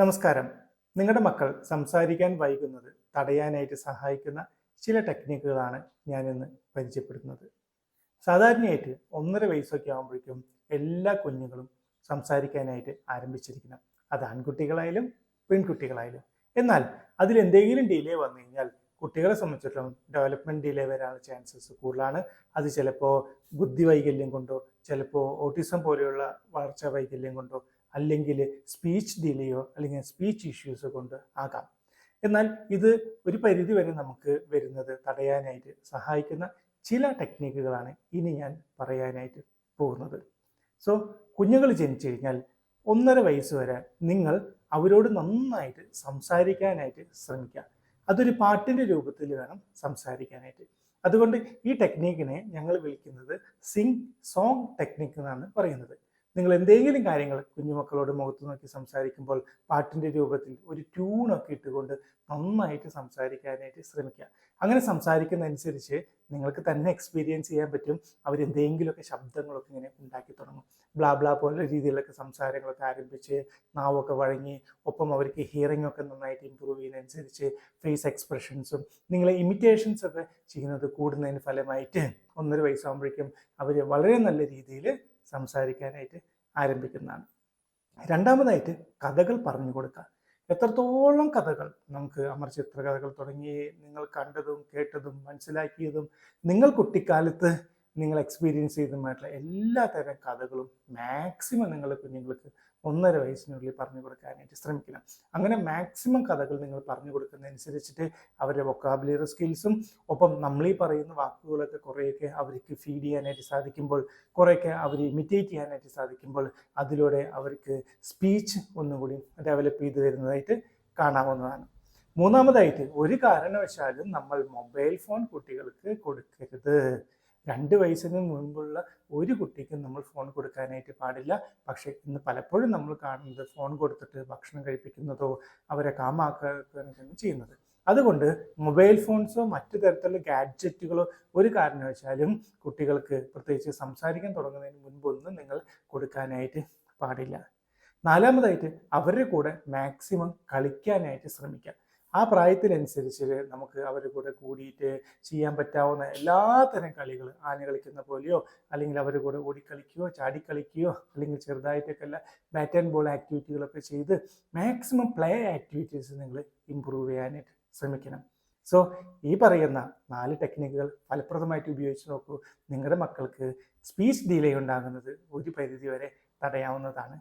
നമസ്കാരം. നിങ്ങളുടെ മക്കൾ സംസാരിക്കാൻ വൈകുന്നത് തടയാനായിട്ട് സഹായിക്കുന്ന ചില ടെക്നിക്കുകളാണ് ഞാനിന്ന് പരിചയപ്പെടുത്തുന്നത്. സാധാരണയായിട്ട് ഒന്നര വയസ്സൊക്കെ ആകുമ്പോഴേക്കും എല്ലാ കുഞ്ഞുങ്ങളും സംസാരിക്കാനായിട്ട് ആരംഭിച്ചിരിക്കണം. അത് ആൺകുട്ടികളായാലും പെൺകുട്ടികളായാലും. എന്നാൽ അതിൽ എന്തെങ്കിലും ഡിലേ വന്നു കഴിഞ്ഞാൽ കുട്ടികളെ സംബന്ധിച്ചിടത്തോളം ഡെവലപ്മെന്റ് ഡിലേ വരാനുള്ള ചാൻസസ് കൂടുതലാണ്. അത് ചിലപ്പോൾ ബുദ്ധി വൈകല്യം കൊണ്ടോ ചിലപ്പോൾ ഓട്ടിസം പോലെയുള്ള വളർച്ചാ വൈകല്യം കൊണ്ടോ അല്ലെങ്കിൽ സ്പീച്ച് ഡിലേയോ അല്ലെങ്കിൽ സ്പീച്ച് ഇഷ്യൂസ് കൊണ്ട് ആകാം. എന്നാൽ ഇത് ഒരു പരിധി വരെ നമുക്ക് വരുന്നത് തടയാനായിട്ട് സഹായിക്കുന്ന ചില ടെക്നിക്കുകളാണ് ഇനി ഞാൻ പറയാനായിട്ട് പോകുന്നത്. സോ കുഞ്ഞുങ്ങൾ ജനിച്ചു കഴിഞ്ഞാൽ ഒന്നര വയസ്സ് വരെ നിങ്ങൾ അവരോട് നന്നായിട്ട് സംസാരിക്കാനായിട്ട് ശ്രമിക്കുക. അതൊരു പാട്ടിന്റെ രൂപത്തിൽ വേണം സംസാരിക്കാനായിട്ട്. അതുകൊണ്ട് ഈ ടെക്നീക്കിനെ ഞങ്ങൾ വിളിക്കുന്നത് സിങ് സോങ് ടെക്നിക്ക് എന്നാണ് പറയുന്നത്. നിങ്ങൾ എന്തെങ്കിലും കാര്യങ്ങൾ കുഞ്ഞുമക്കളോട് മുഖത്ത് നോക്കി സംസാരിക്കുമ്പോൾ പാട്ടിന്റെ രൂപത്തിൽ ഒരു ട്യൂണൊക്കെ ഇട്ടുകൊണ്ട് നന്നായിട്ട് സംസാരിക്കാനായിട്ട് ശ്രമിക്കുക. അങ്ങനെ സംസാരിക്കുന്നതനുസരിച്ച് നിങ്ങൾക്ക് തന്നെ എക്സ്പീരിയൻസ് ചെയ്യാൻ പറ്റും. അവരെന്തെങ്കിലുമൊക്കെ ശബ്ദങ്ങളൊക്കെ ഇങ്ങനെ ഉണ്ടാക്കി തുടങ്ങും. ബ്ലാ ബ്ലാ പോലെ രീതിയിലൊക്കെ സംസാരങ്ങളൊക്കെ ആരംഭിച്ച് നാവൊക്കെ വഴങ്ങി ഒപ്പം അവർക്ക് ഹിയറിംഗ് ഒക്കെ നന്നായിട്ട് ഇമ്പ്രൂവ് ചെയ്യുന്നതനുസരിച്ച് ഫേസ് എക്സ്പ്രഷൻസും നിങ്ങളെ ഇമിറ്റേഷൻസ് ഒക്കെ ചെയ്യുന്നത് കൂടുന്നതിന് ഫലമായിട്ട് ഒന്നര വയസ്സാകുമ്പോഴേക്കും അവർ വളരെ നല്ല രീതിയിൽ സംസാരിക്കാനായിട്ട് ആരംഭിക്കുന്നതാണ്. രണ്ടാമതായിട്ട് കഥകൾ പറഞ്ഞു കൊടുക്കുക. എത്രത്തോളം കഥകൾ നമുക്ക് അമർ ചിത്രകഥകൾ തുടങ്ങി നിങ്ങൾ കണ്ടതും കേട്ടതും മനസ്സിലാക്കിയതും നിങ്ങൾ കുട്ടിക്കാലത്ത് നിങ്ങൾ എക്സ്പീരിയൻസ് ചെയ്തതുമായിട്ടുള്ള എല്ലാ തരം കഥകളും മാക്സിമം നിങ്ങൾ കുഞ്ഞുങ്ങൾക്ക് ഒന്നര വയസ്സിനുള്ളിൽ പറഞ്ഞു കൊടുക്കാനായിട്ട് ശ്രമിക്കണം. അങ്ങനെ മാക്സിമം കഥകൾ നിങ്ങൾ പറഞ്ഞു കൊടുക്കുന്നതനുസരിച്ചിട്ട് അവരുടെ വൊക്കാബുലറി സ്കിൽസും ഒപ്പം നമ്മൾ ഈ പറയുന്ന വാക്കുകളൊക്കെ കുറേയൊക്കെ അവർക്ക് ഫീഡ് ചെയ്യാനായിട്ട് സാധിക്കുമ്പോൾ കുറേയൊക്കെ അവർ ഇമിറ്റേറ്റ് ചെയ്യാനായിട്ട് സാധിക്കുമ്പോൾ അതിലൂടെ അവർക്ക് സ്പീച്ച് ഒന്നുകൂടി ഡെവലപ്പ് ചെയ്ത് വരുന്നതായിട്ട് കാണാവുന്നതാണ്. മൂന്നാമതായിട്ട് ഒരു കാരണവശാലും നമ്മൾ മൊബൈൽ ഫോൺ കുട്ടികൾക്ക് കൊടുക്കരുത്. രണ്ട് വയസ്സിന് മുൻപുള്ള ഒരു കുട്ടിക്കും നമ്മൾ ഫോൺ കൊടുക്കാനായിട്ട് പാടില്ല. പക്ഷേ ഇന്ന് പലപ്പോഴും നമ്മൾ കാണുന്നത് ഫോൺ കൊടുത്തിട്ട് ഭക്ഷണം കഴിപ്പിക്കുന്നതോ അവരെ കാമാക്കുകയാണ് ചെയ്യുന്നത്. അതുകൊണ്ട് മൊബൈൽ ഫോൺസോ മറ്റു തരത്തിലുള്ള ഗാഡ്ജറ്റുകളോ ഒരു കാരണവശാലും കുട്ടികൾക്ക് പ്രത്യേകിച്ച് സംസാരിക്കാൻ തുടങ്ങുന്നതിന് മുൻപൊന്നും നിങ്ങൾ കൊടുക്കാനായിട്ട് പാടില്ല. നാലാമതായിട്ട് അവരുടെ കൂടെ മാക്സിമം കളിക്കാനായിട്ട് ശ്രമിക്കുക ആ പ്രായത്തിനനുസരിച്ച് നമുക്ക് അവരുടെ കൂടെ കൂടിയിട്ട് ചെയ്യാൻ പറ്റാവുന്ന എല്ലാ എല്ലാത്തരം കളികൾ ആന കളിക്കുന്ന പോലെയോ അല്ലെങ്കിൽ അവരുടെ കൂടെ ഓടിക്കളിക്കുകയോ ചാടിക്കളിക്കുകയോ അല്ലെങ്കിൽ ചെറുതായിട്ടൊക്കെ അല്ല ബാറ്റ് ആൻഡ് ബോൾ ആക്ടിവിറ്റികളൊക്കെ ചെയ്ത് മാക്സിമം പ്ലേ ആക്ടിവിറ്റീസ് നിങ്ങൾ ഇമ്പ്രൂവ് ചെയ്യാനായിട്ട് ശ്രമിക്കണം. സോ ഈ പറയുന്ന നാല് ടെക്നിക്കുകൾ ഫലപ്രദമായിട്ട് ഉപയോഗിച്ച് നോക്കൂ. നിങ്ങളുടെ മക്കൾക്ക് സ്പീച്ച് ഡിലേ ഉണ്ടാകുന്നത് ഒരു പരിധി വരെ തടയാവുന്നതാണ്.